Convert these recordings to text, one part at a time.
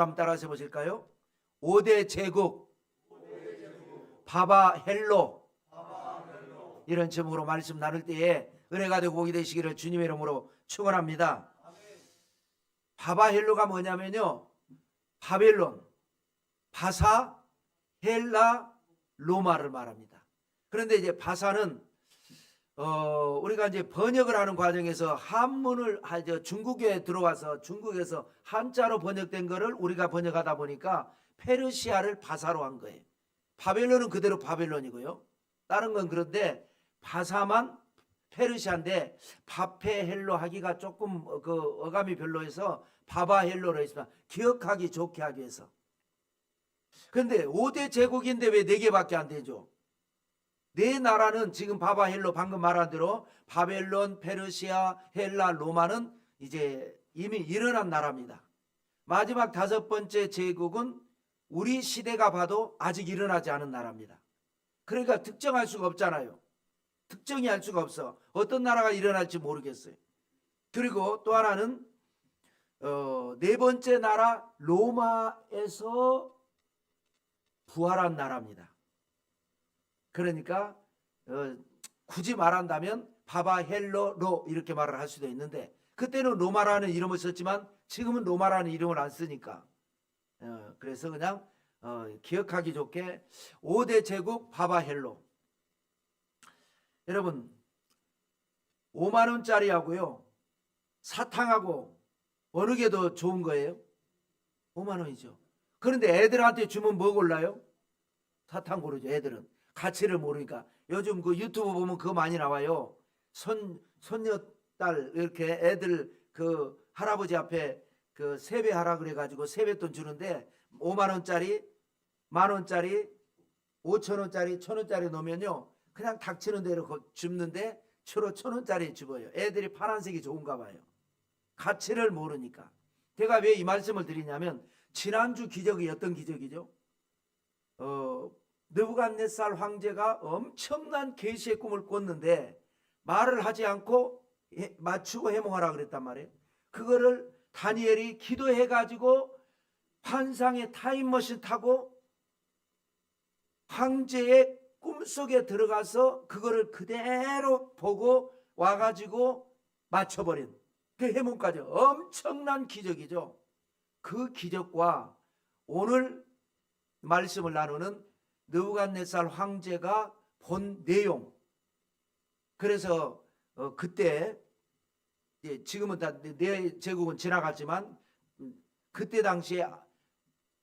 한번 따라서 보실까요? 5대 제국 바바 헬로 이런 제목으로 말씀 나눌 때에 은혜가 되고 복이 되시기를 주님의 이름으로 축원합니다. 바바 헬로가 뭐냐면요. 바벨론, 바사, 헬라, 로마를 말합니다. 그런데 이제 바사는 어, 우리가 이제 번역을 하는 과정에서 한문을 하죠. 중국에 들어와서 중국에서 한자로 번역된 거를 우리가 번역하다 보니까 페르시아를 바사로 한 거예요. 바벨론은 그대로 바벨론이고요. 다른 건 그런데 바사만 페르시아인데 바페헬로 하기가 조금 어, 그 어감이 별로해서 바바헬로로 했습니다. 기억하기 좋게 하기 위해서. 그런데 5대 제국인데 왜 4개밖에 안 되죠? 네 나라는 지금 바바 헬로 방금 말한 대로 바벨론, 페르시아, 헬라, 로마는 이제 이미 일어난 나라입니다. 마지막 다섯 번째 제국은 우리 시대가 봐도 아직 일어나지 않은 나라입니다. 그러니까 특정할 수가 없잖아요. 특정이 할 수가 없어. 어떤 나라가 일어날지 모르겠어요. 그리고 또 하나는 어, 네 번째 나라 로마에서 부활한 나라입니다. 그러니까 어, 굳이 말한다면 바바 헬로로 이렇게 말을 할 수도 있는데 그때는 로마라는 이름을 썼지만 지금은 로마라는 이름을 안 쓰니까 어, 그래서 그냥 어, 기억하기 좋게 5대 제국 바바 헬로 여러분 5만 원짜리 하고요 사탕하고 어느 게 더 좋은 거예요? 5만 원이죠. 그런데 애들한테 주면 뭐 골라요? 사탕 고르죠. 애들은 가치를 모르니까 요즘 그 유튜브 보면 그거 많이 나와요. 손 손녀딸 이렇게 애들 그 할아버지 앞에 그 세배하라 그래가지고 세뱃돈 주는데 5만 원짜리, 만 원짜리, 5천 원짜리, 천 원짜리 놓으면요 그냥 닥치는 대로 거- 줍는데 주로 천 원짜리 주어요. 애들이 파란색이 좋은가 봐요. 가치를 모르니까. 제가 왜 이 말씀을 드리냐면 지난주 기적이 어떤 기적이죠? 어, 느부갓네살 황제가 엄청난 계시의 꿈을 꿨는데 말을 하지 않고 해- 맞추고 해몽하라 그랬단 말이에요. 그거를 다니엘이 기도해 가지고 환상의 타임머신 타고 황제의 꿈속에 들어가서 그거를 그대로 보고 와 가지고 맞춰 버린 그 해몽까지 엄청난 기적이죠. 그 기적과 오늘 말씀을 나누는 느부갓네살 황제가 본 내용. 그래서 어, 그때 예, 지금은 다내 제국은 지나갔지만 음, 그때 당시에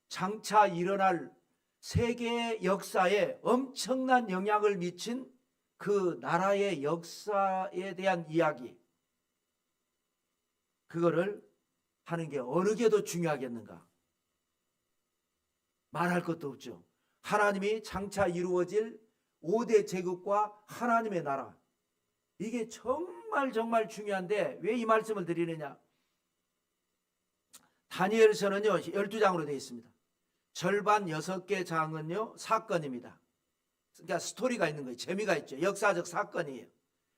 장차 일어날 세계 역사에 엄청난 영향을 미친 그 나라의 역사에 대한 이야기. 그거를 하는 게 어느 게 더 중요하겠는가? 말할 것도 없죠. 하나님이 장차 이루어질 5대 제국과 하나님의 나라. 이게 정말 정말 중요한데 왜 이 말씀을 드리느냐? 다니엘서는요, 12장으로 되어 있습니다. 절반 6개 장은요, 사건입니다. 그러니까 스토리가 있는 거예요. 재미가 있죠. 역사적 사건이에요.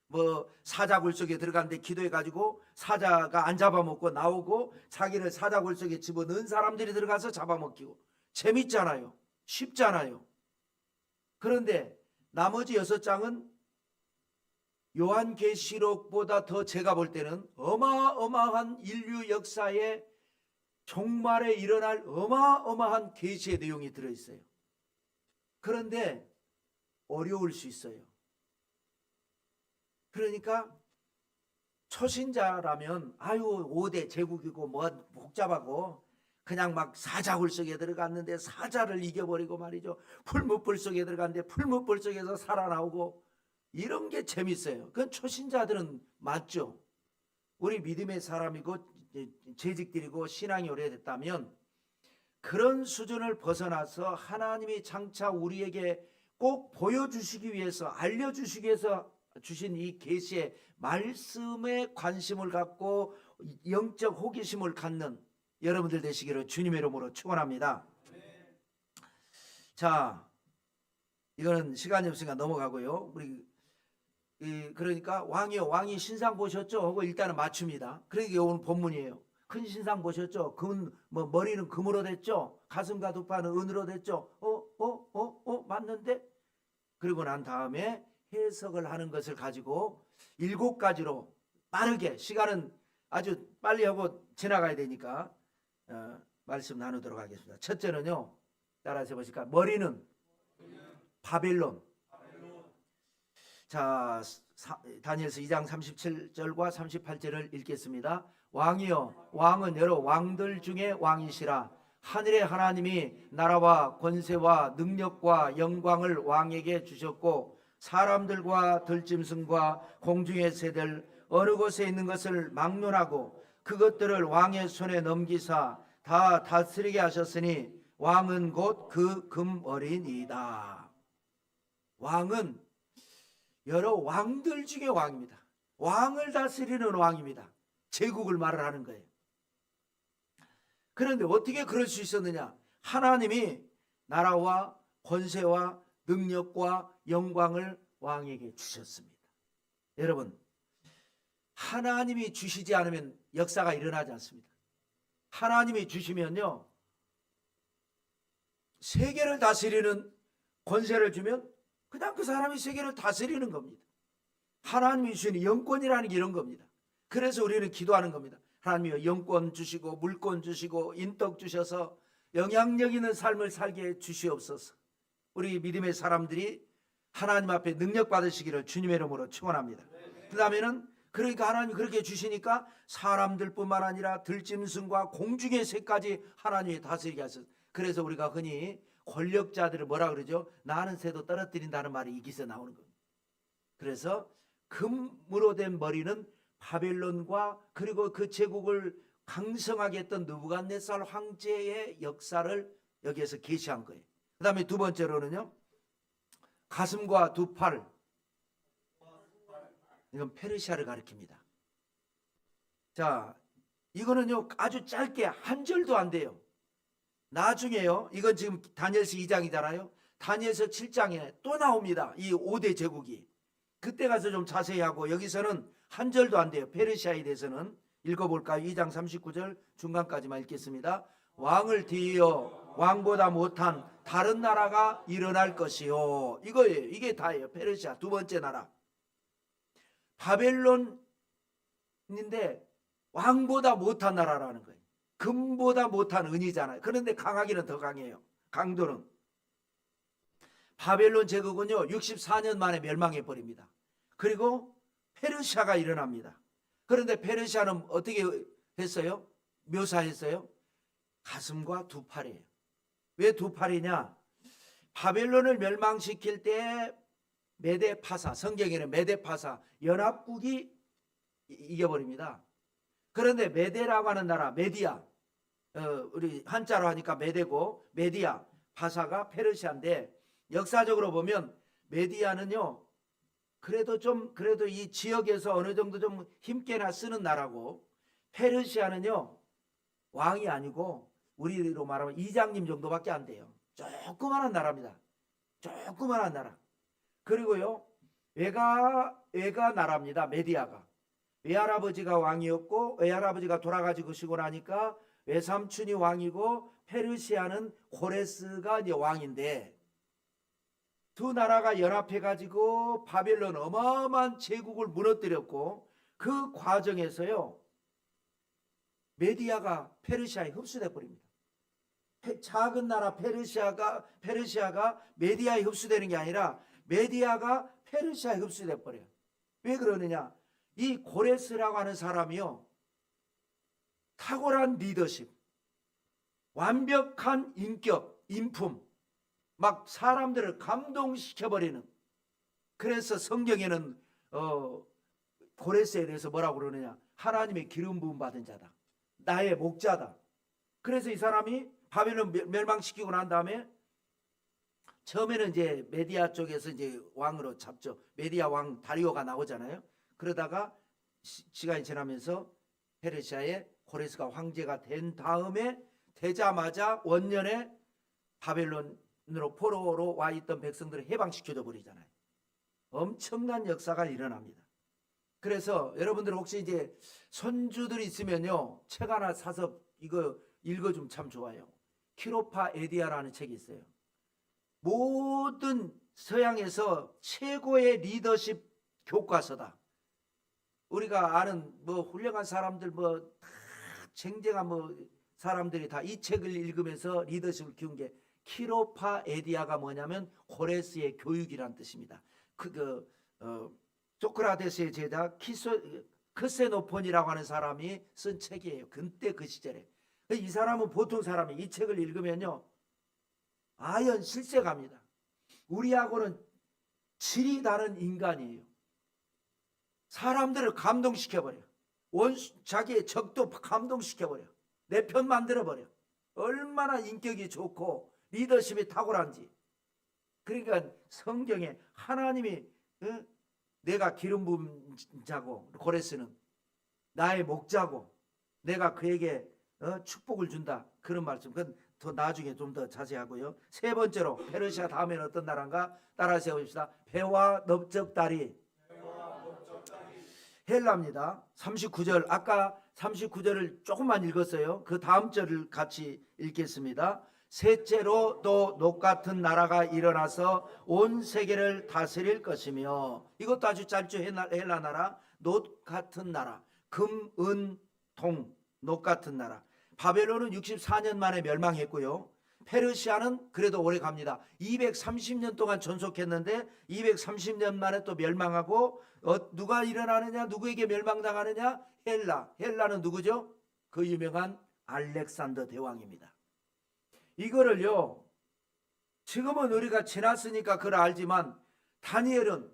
뭐 사자굴 속에 들어갔는데 기도해 가지고 사자가 안 잡아먹고 나오고 자기를 사자굴 속에 집어넣은 사람들이 들어가서 잡아먹히고 재밌잖아요. 쉽잖아요. 그런데 나머지 여섯 장은 요한계시록보다 더 제가 볼 때는 어마어마한 인류 역사의 종말에 일어날 어마어마한 계시의 내용이 들어 있어요. 그런데 어려울 수 있어요. 그러니까 초신자라면 아유 5대 제국이고 뭐 복잡하고 그냥 막 사자굴 속에 들어갔는데 사자를 이겨버리고 말이죠. 풀무불 속에 들어갔는데 풀무불 속에서 살아나오고 이런 게 재밌어요. 그건 초신자들은 맞죠. 우리 믿음의 사람이고 재직들이고 신앙이 오래됐다면 그런 수준을 벗어나서 하나님이 장차 우리에게 꼭 보여주시기 위해서 알려주시기 위해서 주신 이 계시의 말씀에 관심을 갖고 영적 호기심을 갖는 여러분들 되시기를 주님의 이름으로 축원합니다. 자, 이거는 시간이 없으니까 넘어가고요. 우리 이, 그러니까 왕이요 왕이 신상 보셨죠? 하고 일단은 맞춥니다. 그러니까 오늘 본문이에요. 큰 신상 보셨죠? 금, 뭐 머리는 금으로 됐죠? 가슴과 두 팔은 은으로 됐죠? 어, 어, 어, 어, 맞는데? 그리고 난 다음에 해석을 하는 것을 가지고 일곱 가지로 빠르게 시간은 아주 빨리 하고 지나가야 되니까 어, 말씀 나누도록 하겠습니다. 첫째는요, 따라서 보실까? 머리는 바벨론. 자, 사- 다니엘서 2장 37절과 38절을 읽겠습니다. 왕이여, 왕은 여러 왕들 중에 왕이시라. 하늘의 하나님이 나라와 권세와 능력과 영광을 왕에게 주셨고 사람들과 들짐승과 공중의 새들 어느 곳에 있는 것을 막론하고 그것들을 왕의 손에 넘기사 다 다스리게 하셨으니 왕은 곧 그 금어린이다. 왕은 여러 왕들 중에 왕입니다. 왕을 다스리는 왕입니다. 제국을 말을 하는 거예요. 그런데 어떻게 그럴 수 있었느냐? 하나님이 나라와 권세와 능력과 영광을 왕에게 주셨습니다. 여러분, 하나님이 주시지 않으면 역사가 일어나지 않습니다. 하나님이 주시면요, 세계를 다스리는 권세를 주면 그냥 그 사람이 세계를 다스리는 겁니다. 하나님이 주시는 영권이라는 게 이런 겁니다. 그래서 우리는 기도하는 겁니다. 하나님이 영권 주시고 물권 주시고 인덕 주셔서 영향력 있는 삶을 살게 해 주시옵소서. 우리 믿음의 사람들이 하나님 앞에 능력 받으시기를 주님의 이름으로 축원합니다. 그 다음에는 그러니까 하나님이 그렇게 주시니까 사람들뿐만 아니라 들짐승과 공중의 새까지 하나님이 다스리게 하셨어요. 그래서 우리가 흔히 권력자들을 뭐라 그러죠? 나는 새도 떨어뜨린다는 말이 이 기세 나오는 겁니다. 그래서 금으로 된 머리는 바벨론과 그리고 그 제국을 강성하게 했던 느부갓네살 황제의 역사를 여기에서 계시한 거예요. 그다음에 두 번째로는요. 가슴과 두 팔. 이건 페르시아를 가리킵니다. 자, 이거는요 아주 짧게 한 절도 안 돼요. 나중에요. 이건 지금 다니엘서 2장이잖아요. 다니엘서 7장에 또 나옵니다. 이 5대 제국이. 그때 가서 좀 자세히 하고 여기서는 한 절도 안 돼요. 페르시아에 대해서는 읽어볼까요? 2장 39절 중간까지만 읽겠습니다. 왕을 뒤이어 왕보다 못한 다른 나라가 일어날 것이요. 이거예요. 이게 다예요. 페르시아 두 번째 나라. 바벨론인데 왕보다 못한 나라라는 거예요. 금보다 못한 은이잖아요. 그런데 강하기는 더 강해요. 강도는. 바벨론 제국은요, 64년 만에 멸망해 버립니다. 그리고 페르시아가 일어납니다. 그런데 페르시아는 어떻게 했어요? 묘사했어요? 가슴과 두 팔이에요. 왜 두 팔이냐? 바벨론을 멸망시킬 때 메데파사, 성경에는 메데파사, 연합국이 이- 이겨버립니다. 그런데 메데라고 하는 나라, 메디아, 어, 우리 한자로 하니까 메데고, 메디아, 파사가 페르시아인데 역사적으로 보면 메디아는요, 그래도 좀, 그래도 이 지역에서 어느 정도 좀 힘께나 쓰는 나라고, 페르시아는요, 왕이 아니고, 우리로 말하면 이장님 정도밖에 안 돼요. 조그만한 나라입니다. 조그만한 나라. 그리고요, 외가, 외가 나라입니다. 메디아가. 외할아버지가 왕이었고, 외할아버지가 돌아가지고 시고 나니까 외삼촌이 왕이고, 페르시아는 고레스가 이제 왕인데, 두 나라가 연합해 가지고 바벨론 어마어마한 제국을 무너뜨렸고, 그 과정에서요, 메디아가 페르시아에 흡수돼 버립니다. 페- 작은 나라 페르시아가 페르시아가 메디아에 흡수되는 게 아니라 메디아가 페르시아에 흡수돼 버려요. 왜 그러느냐? 이 고레스라고 하는 사람이요. 탁월한 리더십, 완벽한 인격, 인품, 막 사람들을 감동시켜 버리는. 그래서 성경에는 어 고레스에 대해서 뭐라고 그러느냐? 하나님의 기름 부음 받은 자다. 나의 목자다. 그래서 이 사람이 바벨론 멸- 멸망시키고 난 다음에 처음에는 이제 메디아 쪽에서 이제 왕으로 잡죠. 메디아 왕 다리오가 나오잖아요. 그러다가 시, 간이 지나면서 페르시아의 고레스가 황제가 된 다음에 되자마자 원년에 바벨론으로 포로로 와 있던 백성들을 해방시켜줘 버리잖아요. 엄청난 역사가 일어납니다. 그래서 여러분들 혹시 이제 손주들 있으면요 책 하나 사서 이거 읽어주면 참 좋아요. 키로파 에디아라는 책이 있어요. 모든 서양에서 최고의 리더십 교과서다. 우리가 아는 뭐 훌륭한 사람들 뭐다 쟁쟁한 뭐 사람들이 다 이 책을 읽으면서 리더십을 키운 게 키로파 에디아가 뭐냐면 고레스의 교육이란 뜻입니다. 그 그 어, 소크라테스의 제자 키소 크세노폰이라고 하는 사람이 쓴 책이에요. 그때 그 시절에 이 사람은 보통 사람이 이 책을 읽으면요 아연 실세갑니다. 우리하고는 질이 다른 인간이에요. 사람들을 감동시켜버려. 원수, 자기의 적도 감동시켜버려. 내 편 만들어버려. 얼마나 인격이 좋고 리더십이 탁월한지. 그러니까 성경에 하나님이 어? 내가 기름 부은 자고 고레스는 나의 목자고 내가 그에게 어? 축복을 준다. 그런 말씀. 그건 더 나중에 좀 더 자세하고요. 세 번째로 페르시아 다음에는 어떤 나라인가? 따라서 해봅시다. 배와 넓적다리. 헬라입니다. 39절 아까 39절을 조금만 읽었어요. 그 다음 절을 같이 읽겠습니다. 셋째로 또 녹 같은 나라가 일어나서 온 세계를 다스릴 것이며 이것도 아주 짧죠 헬라, 나라 녹 같은 나라 금, 은, 동, 녹 같은 나라 바벨론은 64년 만에 멸망했고요. 페르시아는 그래도 오래 갑니다. 230년 동안 전속했는데 230년 만에 또 멸망하고 어, 누가 일어나느냐 누구에게 멸망당하느냐 헬라 헬라는 누구죠? 그 유명한 알렉산더 대왕입니다. 이거를요 지금은 우리가 지났으니까 그걸 알지만 다니엘은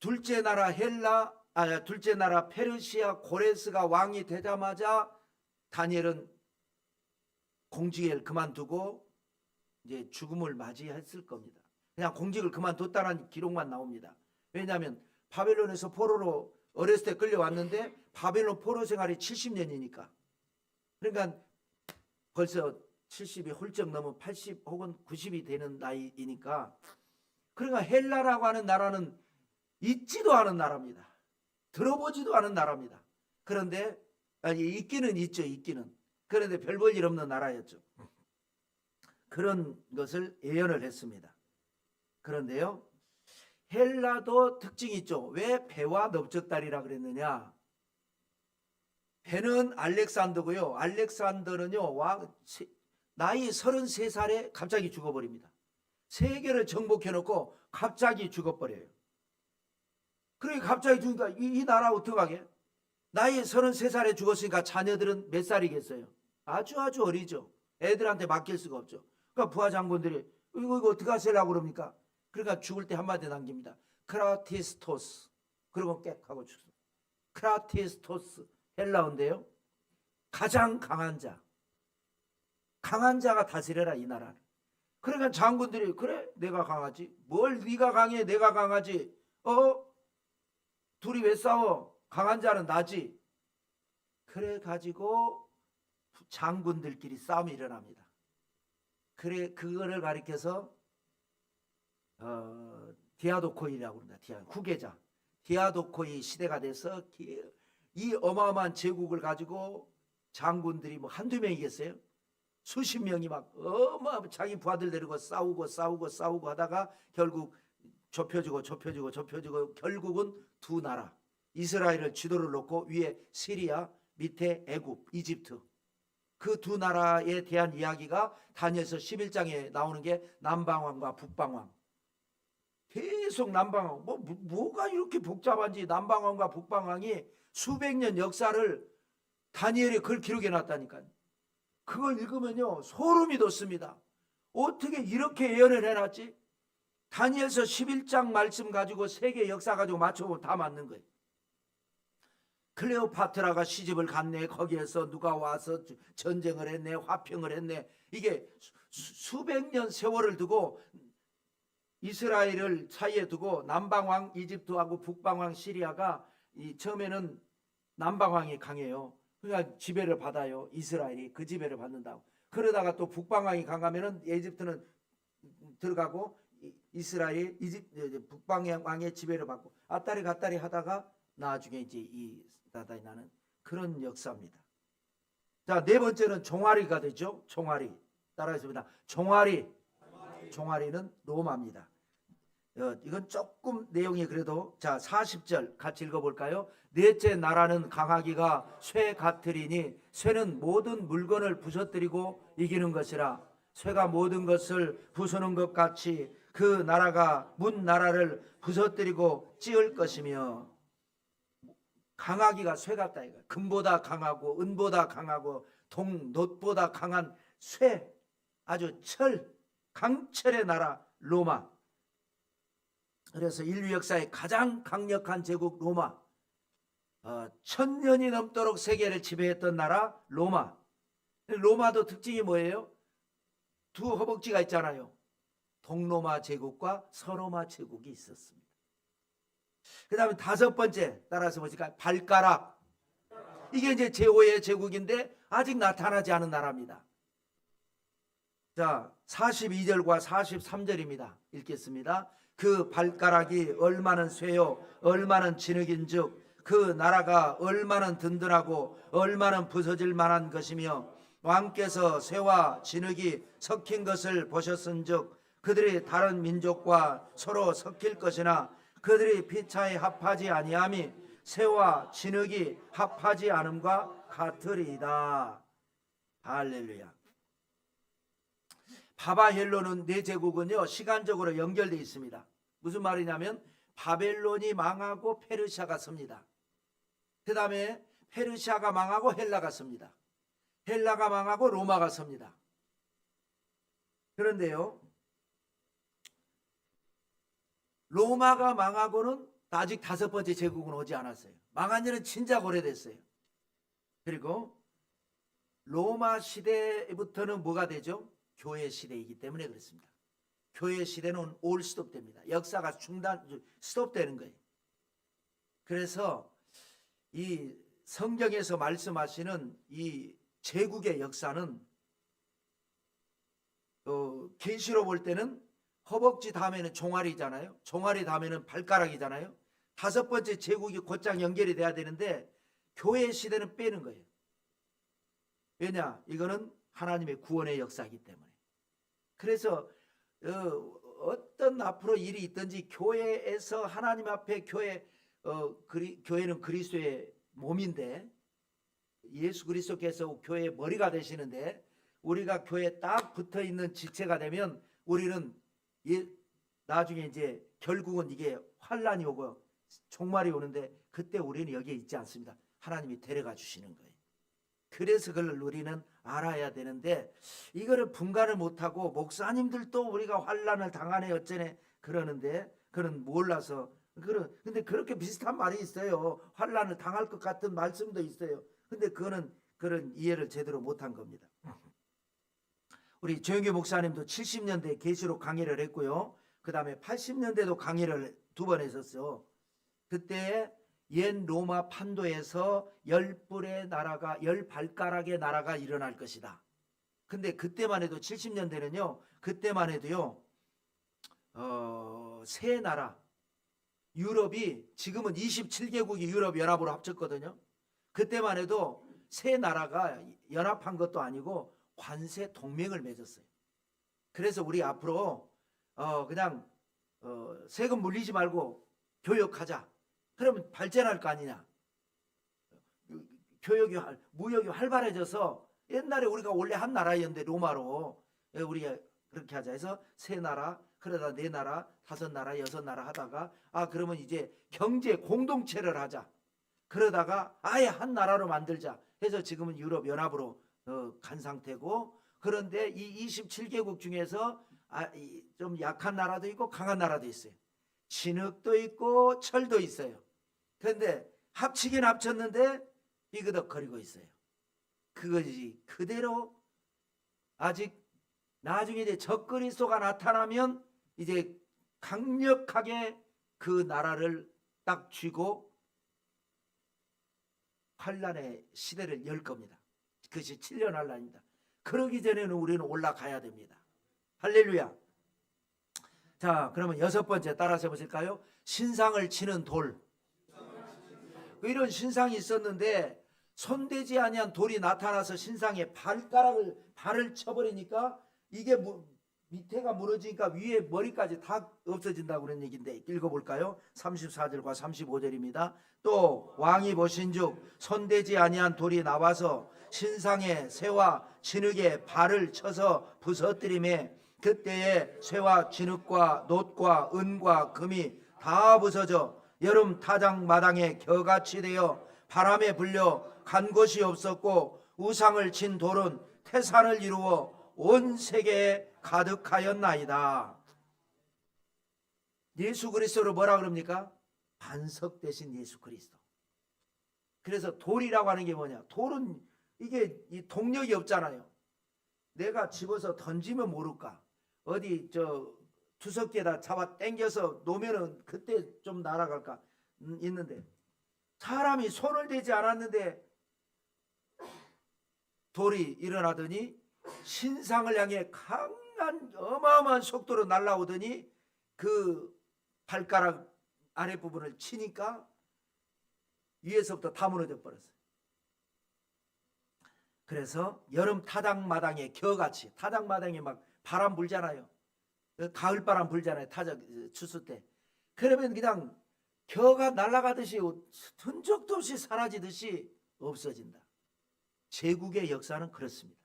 둘째 나라 헬라 아 둘째 나라 페르시아 고레스가 왕이 되자마자 다니엘은 공직을 그만두고 이제 죽음을 맞이했을 겁니다. 그냥 공직을 그만뒀다는 기록만 나옵니다. 왜냐하면 바벨론에서 포로로 어렸을 때 끌려왔는데 바벨론 포로 생활이 70년이니까 그러니까 벌써 70이 훌쩍 넘은 80 혹은 90이 되는 나이이니까 그러니까 헬라라고 하는 나라는 있지도 않은 나라입니다. 들어보지도 않은 나라입니다. 그런데 아니 있기는 있죠, 있기는. 그런데 별 볼 일 없는 나라였죠. 그런 것을 예언을 했습니다. 그런데요, 헬라도 특징이 있죠. 왜 배와 넓적다리라 그랬느냐? 배는 알렉산더고요. 알렉산더는요, 왕, 세- 나이 33살에 갑자기 죽어버립니다. 세계를 정복해놓고 갑자기 죽어버려요. 그러니까 갑자기 죽으니까 이, 이 나라 어떡하게? 나이 33살에 죽었으니까 자녀들은 몇 살이겠어요? 아주 아주 어리죠. 애들한테 맡길 수가 없죠. 그러니까 부하 장군들이 이거 이거 어떻게 하시려고 그럽니까? 그러니까 죽을 때 한마디 남깁니다. 크라티스토스. 그러고 깨 하고 죽습니다. 크라티스토스 헬라어인데요. 가장 강한 자. 강한 자가 다스려라 이 나라를. 그러니까 장군들이 그래 내가 강하지. 뭘 네가 강해 내가 강하지. 어? 둘이 왜 싸워? 강한 자는 나지. 그래 가지고 장군들끼리 싸움이 일어납니다. 그래 그거를 가리켜서 어, 디아도코이라고 그런다. 디아 후계자. 디아도코이 시대가 돼서 기- 이 어마어마한 제국을 가지고 장군들이 뭐 한두 명이겠어요? 수십 명이 막 어마 자기 부하들 데리고 싸우고 싸우고 싸우고 하다가 결국 좁혀지고 좁혀지고 좁혀지고 결국은 두 나라 이스라엘을 지도를 놓고 위에 시리아 밑에 애굽 이집트 그 두 나라에 대한 이야기가 다니엘서 11장에 나오는 게 남방왕과 북방왕 계속 남방왕 뭐 뭐- 뭐가 이렇게 복잡한지 남방왕과 북방왕이 수백 년 역사를 다니엘이 글 기록해 놨다니까요. 그걸 읽으면요 소름이 돋습니다. 어떻게 이렇게 예언을 해놨지? 다니엘서 11장 말씀 가지고 세계 역사 가지고 맞춰보면 다 맞는 거예요. 클레오파트라가 시집을 갔네. 거기에서 누가 와서 주- 전쟁을 했네. 화평을 했네. 이게 수, 수백 년 세월을 두고 이스라엘을 사이에 두고 남방왕 이집트하고 북방왕 시리아가 이 처음에는 남방왕이 강해요. 그러니까 지배를 받아요. 이스라엘이 그 지배를 받는다고. 그러다가 또 북방왕이 강하면은 이집트는 들어가고 이- 이스라엘 이집 이제 북방 왕의 지배를 받고 아따리 갔다리 하다가 나중에 이제 이 나다이 나는 그런 역사입니다. 자, 네 번째는 종아리가 되죠. 종아리. 따라하겠습니다. 종아리. 종아리는 로마입니다. 어, 이건 조금 내용이 그래도 자 40절 같이 읽어볼까요? 넷째 나라는 강하기가 쇠 같으리니 쇠는 모든 물건을 부서뜨리고 이기는 것이라 쇠가 모든 것을 부수는 것 같이 그 나라가 문 나라를 부서뜨리고 찌을 것이며 강하기가 쇠 같다 이거 금보다 강하고 은보다 강하고 동 놋보다 강한 쇠. 아주 철 강철의 나라 로마. 그래서 인류 역사의 가장 강력한 제국 로마. 어, 천년이 넘도록 세계를 지배했던 나라 로마. 로마도 특징이 뭐예요? 두 허벅지가 있잖아요. 동로마 제국과 서로마 제국이 있었습니다 그 다음에 다섯 번째 따라서 보니까 발가락. 이게 이제 제5의 제국인데 아직 나타나지 않은 나라입니다. 자 42절과 43절입니다. 읽겠습니다. 그 발가락이 얼마는 쇠요? 얼마는 진흙인 즉 그 나라가 얼마는 든든하고 얼마는 부서질 만한 것이며 왕께서 쇠와 진흙이 섞인 것을 보셨은 즉 그들이 다른 민족과 서로 섞일 것이나 그들이 피차에 합하지 아니함이 쇠와 진흙이 합하지 않음과 같으리이다 할렐루야 바바헬로는 네 제국은요 시간적으로 연결되어 있습니다. 무슨 말이냐면 바벨론이 망하고 페르시아가 섭니다. 그 다음에 페르시아가 망하고 헬라가 섭니다. 헬라가 망하고 로마가 섭니다. 그런데요 로마가 망하고는 아직 다섯 번째 제국은 오지 않았어요. 망한 지는 진짜 오래됐어요. 그리고 로마 시대부터는 뭐가 되죠? 교회 시대이기 때문에 그렇습니다. 교회 시대는 올 스톱됩니다. 역사가 중단 스톱되는 거예요. 그래서 이 성경에서 말씀하시는 이 제국의 역사는 어, 계시로 볼 때는 허벅지 다음에는 종아리잖아요. 종아리 다음에는 발가락이잖아요. 다섯 번째 제국이 곧장 연결이 돼야 되는데 교회 시대는 빼는 거예요. 왜냐? 이거는 하나님의 구원의 역사이기 때문에. 그래서 어, 떤 앞으로 일이 있든지 교회에서 하나님 앞에 교회 어, 그리, 교회는 그리스도의 몸인데 예수 그리스도께서 교회의 머리가 되시는데 우리가 교회에 딱 붙어 있는 지체가 되면 우리는 예, 나중에 이제 결국은 이게 환란이 오고 종말이 오는데 그때 우리는 여기에 있지 않습니다. 하나님이 데려가 주시는 거예요. 그래서 그걸 우리는 알아야 되는데 이거를 분간을 못하고 목사님들도 우리가 환란을 당하네 어쩌네 그러는데 그는 몰라서 그런 근데 그렇게 비슷한 말이 있어요. 환란을 당할 것 같은 말씀도 있어요. 근데 그거는 그런 이해를 제대로 못한 겁니다. 우리 조영규 목사님도 70년대 계시록 강의를 했고요. 그 다음에 80년대도 강의를 두 번 했었어요. 그때 옛 로마 판도에서 열 뿔의 나라가 열 발가락의 나라가 일어날 것이다. 근데 그때만 해도 70년대는요. 그때만 해도요. 어, 세 나라 유럽이 지금은 27개국이 유럽 연합으로 합쳤거든요. 그때만 해도 세 나라가 연합한 것도 아니고 관세 동맹을 맺었어요. 그래서 우리 앞으로 어, 그냥 어, 세금 물리지 말고 교역하자. 그러면 발전할 거 아니냐. 교역이 활- 무역이 활발해져서 옛날에 우리가 원래 한 나라였는데 로마로 예, 우리가 그렇게 하자 해서 세 나라 그러다 네 나라 다섯 나라 여섯 나라 하다가 아 그러면 이제 경제 공동체를 하자 그러다가 아예 한 나라로 만들자 해서 지금은 유럽 연합으로 어, 간 상태고 그런데 이 27개국 중에서 아, 이, 좀 약한 나라도 있고 강한 나라도 있어요. 진흙도 있고 철도 있어요. 그런데 합치긴 합쳤는데 삐그덕거리고 있어요. 그것이 그대로 아직 나중에 이제 적그리스도가 나타나면 이제 강력하게 그 나라를 딱 쥐고 환란의 시대를 열 겁니다. 그것이 7년 환란입니다. 그러기 전에는 우리는 올라가야 됩니다. 할렐루야. 자, 그러면 여섯 번째 따라서 해보실까요? 신상을 치는 돌. 이런 신상이 있었는데 손대지 아니한 돌이 나타나서 신상에 발가락을 발을 쳐버리니까 이게 무, 밑에가 무너지니까 위에 머리까지 다 없어진다고 그런 얘기인데 읽어볼까요? 34절과 35절입니다. 또 왕이 보신즉 손대지 아니한 돌이 나와서 신상의 새와 진흙에 발을 쳐서 부서뜨림에 그때에 새와 진흙과 놋과 은과 금이 다 부서져 여름 타장 마당에 겨같이 되어 바람에 불려 간 곳이 없었고 우상을 친 돌은 태산을 이루어 온 세계에 가득하였나이다. 예수 그리스도를 뭐라 그럽니까? 반석 대신 예수 그리스도. 그래서 돌이라고 하는 게 뭐냐? 돌은 이게 이 동력이 없잖아요. 내가 집어서 던지면 모를까? 어디 저 투석기에다 잡아 당겨서 놓으면은 그때 좀 날아갈까? 음, 있는데 사람이 손을 대지 않았는데 돌이 일어나더니 신상을 향해 강한 어마어마한 속도로 날아오더니 그 발가락 아랫부분을 치니까 위에서부터 다 무너져 버렸어요. 그래서 여름 타당마당에 겨같이 타당마당에 막 바람 불잖아요. 가을 바람 불잖아요. 타작 추수 때. 그러면 그냥 겨가 날아가듯이 흔적도 없이 사라지듯이 없어진다. 제국의 역사는 그렇습니다.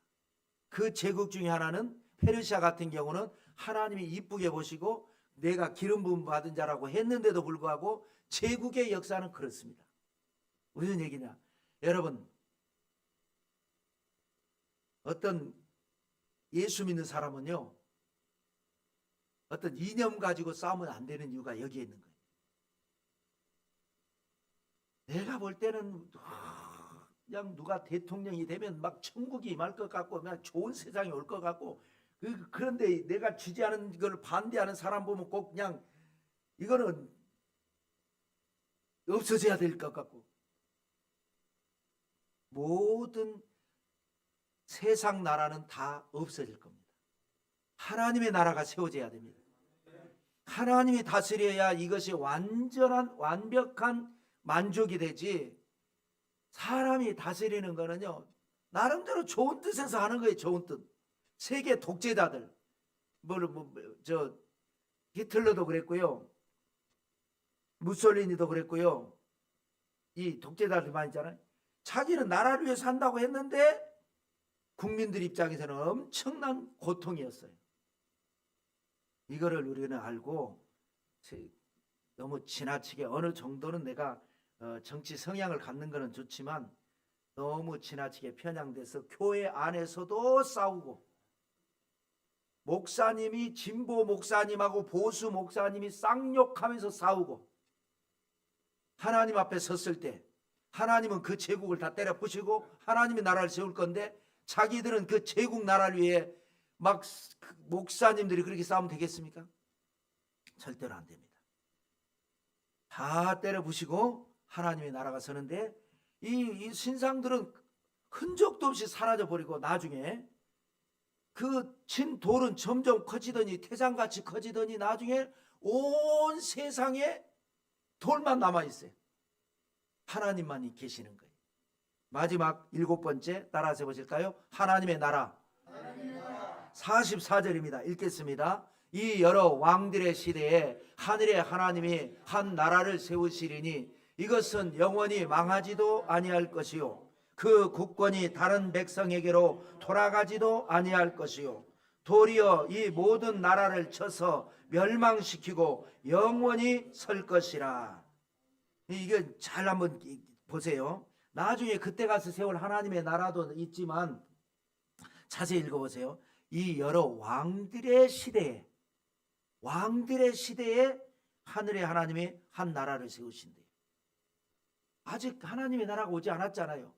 그 제국 중에 하나는 페르시아 같은 경우는 하나님이 이쁘게 보시고 내가 기름 부음 받은 자라고 했는데도 불구하고 제국의 역사는 그렇습니다. 무슨 얘기냐? 여러분 어떤 예수 믿는 사람은요 어떤 이념 가지고 싸우면 안 되는 이유가 여기에 있는 거예요. 내가 볼 때는 아, 그냥 누가 대통령이 되면 막 천국이 임할 것 같고 그냥 좋은 세상이 올 것 같고 그, 그런데 내가 지지하는 걸 반대하는 사람 보면 꼭 그냥 이거는 없어져야 될 것 같고 모든 세상 나라는 다 없어질 겁니다. 하나님의 나라가 세워져야 됩니다. 하나님이 다스려야 이것이 완전한 완벽한 만족이 되지 사람이 다스리는 거는요 나름대로 좋은 뜻에서 하는 거예요 좋은 뜻. 세계 독재자들. 뭐저 히틀러도 그랬고요. 무솔리니도 그랬고요. 이 독재자들 많이 있잖아요. 자기는 나라를 위해 산다고 했는데 국민들 입장에서는 엄청난 고통이었어요. 이거를 우리는 알고 너무 지나치게 어느 정도는 내가 어, 정치 성향을 갖는 것은 좋지만 너무 지나치게 편향돼서 교회 안에서도 싸우고 목사님이 진보 목사님하고 보수 목사님이 쌍욕하면서 싸우고 하나님 앞에 섰을 때 하나님은 그 제국을 다 때려 부시고 하나님의 나라를 세울 건데 자기들은 그 제국 나라를 위해 막그 목사님들이 그렇게 싸우면 되겠습니까? 절대로 안 됩니다. 다 때려 부시고 하나님의 나라가 서는데 이, 이 신상들은 흔적도 없이 사라져 버리고 나중에 그 친 돌은 점점 커지더니 태산같이 커지더니 나중에 온 세상에 돌만 남아 있어요. 하나님만이 계시는 거예요. 마지막 일곱 번째 따라서 보실까요? 하나님의 나라. 44절입니다. 읽겠습니다. 이 여러 왕들의 시대에 하늘의 하나님이 한 나라를 세우시리니 이것은 영원히 망하지도 아니할 것이요 그 국권이 다른 백성에게로 돌아가지도 아니할 것이요 도리어 이 모든 나라를 쳐서 멸망시키고 영원히 설 것이라. 이게 잘 한번 보세요. 나중에 그때 가서 세울 하나님의 나라도 있지만 자세히 읽어보세요. 이 여러 왕들의 시대에 왕들의 시대에 하늘의 하나님이 한 나라를 세우신대요. 아직 하나님의 나라가 오지 않았잖아요.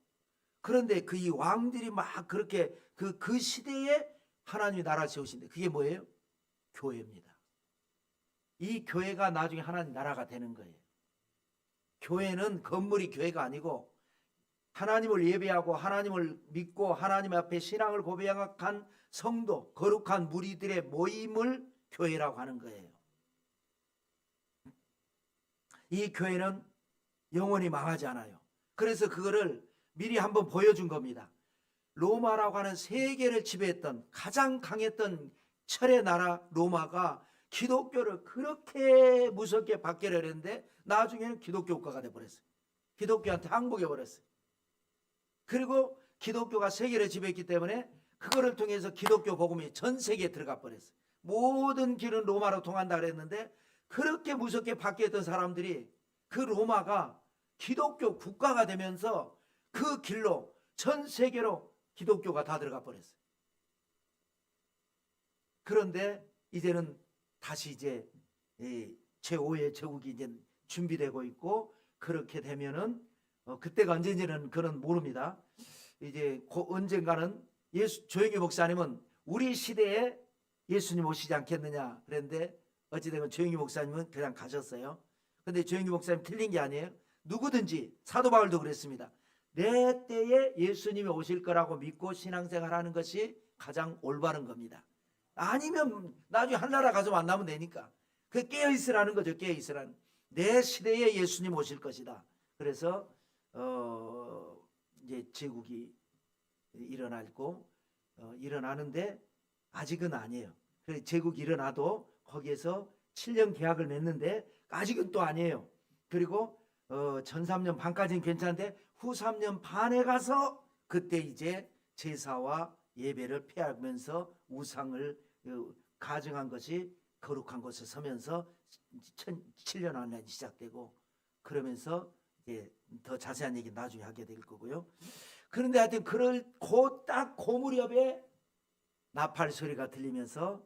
그런데 그 이 왕들이 막 그렇게 그, 그 시대에 하나님의 나라 세우신대. 그게 뭐예요? 교회입니다. 이 교회가 나중에 하나님 나라가 되는 거예요. 교회는 건물이 교회가 아니고 하나님을 예배하고 하나님을 믿고 하나님 앞에 신앙을 고백한 성도, 거룩한 무리들의 모임을 교회라고 하는 거예요. 이 교회는 영원히 망하지 않아요. 그래서 그거를 미리 한번 보여준 겁니다. 로마라고 하는 세계를 지배했던 가장 강했던 철의 나라 로마가 기독교를 그렇게 무섭게 받게 했는데 나중에는 기독교 국가가 돼버렸어요. 기독교한테 항복해 버렸어요. 그리고 기독교가 세계를 지배했기 때문에 그거를 통해서 기독교 복음이 전 세계에 들어가 버렸어요. 모든 길은 로마로 통한다 그랬는데 그렇게 무섭게 받게 했던 사람들이 그 로마가 기독교 국가가 되면서 그 길로 전 세계로 기독교가 다 들어가 버렸어요. 그런데 이제는 다시 이제 이 제5의 제국이 이제 준비되고 있고 그렇게 되면은 어, 그때가 언제인지는 그런 모릅니다. 이제 고- 언젠가는 예수 조영기 목사님은 우리 시대에 예수님 오시지 않겠느냐 그랬는데 어찌되건 조영기 목사님은 그냥 가셨어요. 근데 조영기 목사님 틀린 게 아니에요. 누구든지 사도 바울도 그랬습니다. 내 때에 예수님이 오실 거라고 믿고 신앙생활하는 것이 가장 올바른 겁니다. 아니면 나중에 한나라 가서 만나면 되니까. 그 깨어 있으라는 거죠. 깨어 있으라는. 내 시대에 예수님 오실 것이다. 그래서 어 이제 제국이 일어나고 어, 일어나는데 아직은 아니에요. 그래서 제국이 일어나도 거기에서 7년 계약을 맺는데 아직은 또 아니에요. 그리고 어, 전 3년 반까지는 괜찮은데 후 3년 반에 가서 그때 이제 제사와 예배를 피하면서 우상을 어, 가증한 것이 거룩한 곳에 서면서 7년 안에 시작되고 그러면서 이제 더 자세한 얘기 나중에 하게 될 거고요. 그런데 하여튼 그럴 곧딱그 무렵에 나팔 소리가 들리면서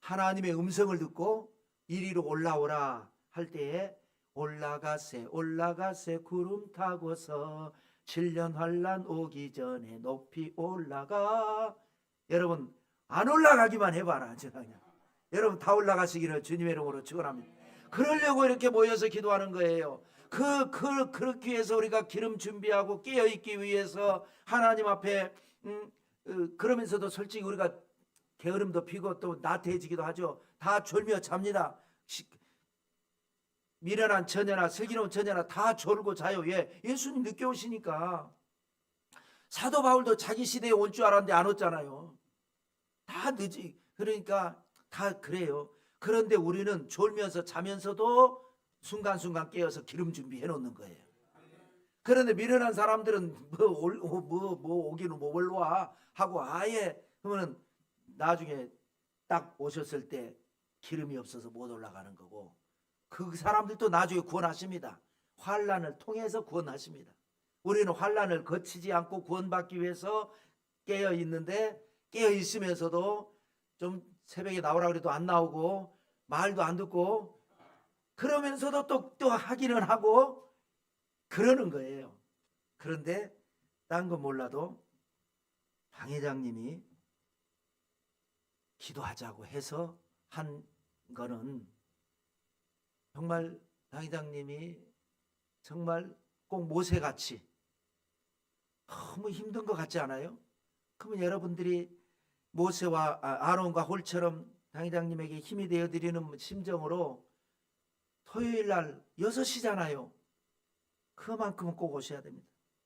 하나님의 음성을 듣고 이리로 올라오라 할 때에 올라가세 올라가세 구름 타고서 7년 환란 오기 전에 높이 올라가 여러분 안 올라가기만 해봐라 그냥 여러분 다 올라가시기를 주님의 이름으로 축원합니다. 그러려고 이렇게 모여서 기도하는 거예요. 그, 그 그렇기 위해서 우리가 기름 준비하고 깨어 있기 위해서 하나님 앞에 음, 어, 그러면서도 솔직히 우리가 게으름도 피고 또 나태해지기도 하죠. 다 졸며 잡니다. 시- 미련한 처녀나 슬기로운 처녀나 다 졸고 자요. 왜? 예수님 늦게 오시니까. 사도 바울도 자기 시대에 올줄 알았는데 안 왔잖아요. 다 늦이. 그러니까 다 그래요. 그런데 우리는 졸면서 자면서도 순간순간 깨어서 기름 준비해 놓는 거예요. 그런데 미련한 사람들은 뭐, 올, 뭐, 뭐, 뭐 오기는 뭐 올로 와 하고 아예 그러면 나중에 딱 오셨을 때 기름이 없어서 못 올라가는 거고 그 사람들도 나중에 구원하십니다. 환란을 통해서 구원하십니다. 우리는 환란을 거치지 않고 구원받기 위해서 깨어 있는데 깨어 있으면서도 좀 새벽에 나오라 그래도 안 나오고 말도 안 듣고 그러면서도 또, 또 하기는 하고 그러는 거예요. 그런데 딴건 몰라도 당 회장님이 기도하자고 해서 한 거는 정말 당 회장님이 정말 꼭 모세같이 너무 힘든 것 같지 않아요? 그러면 여러분들이 모세와 아, 아론과 홀처럼 당 회장님에게 힘이 되어 드리는 심정으로 토요일 날 6시잖아요. 그만큼은 꼭 오셔야 됩니다.